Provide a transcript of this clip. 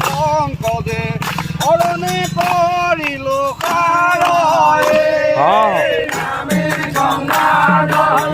পঙ্কজে অরণে করিল কারয়ে হ্যাঁ। নামে গঙ্গাধর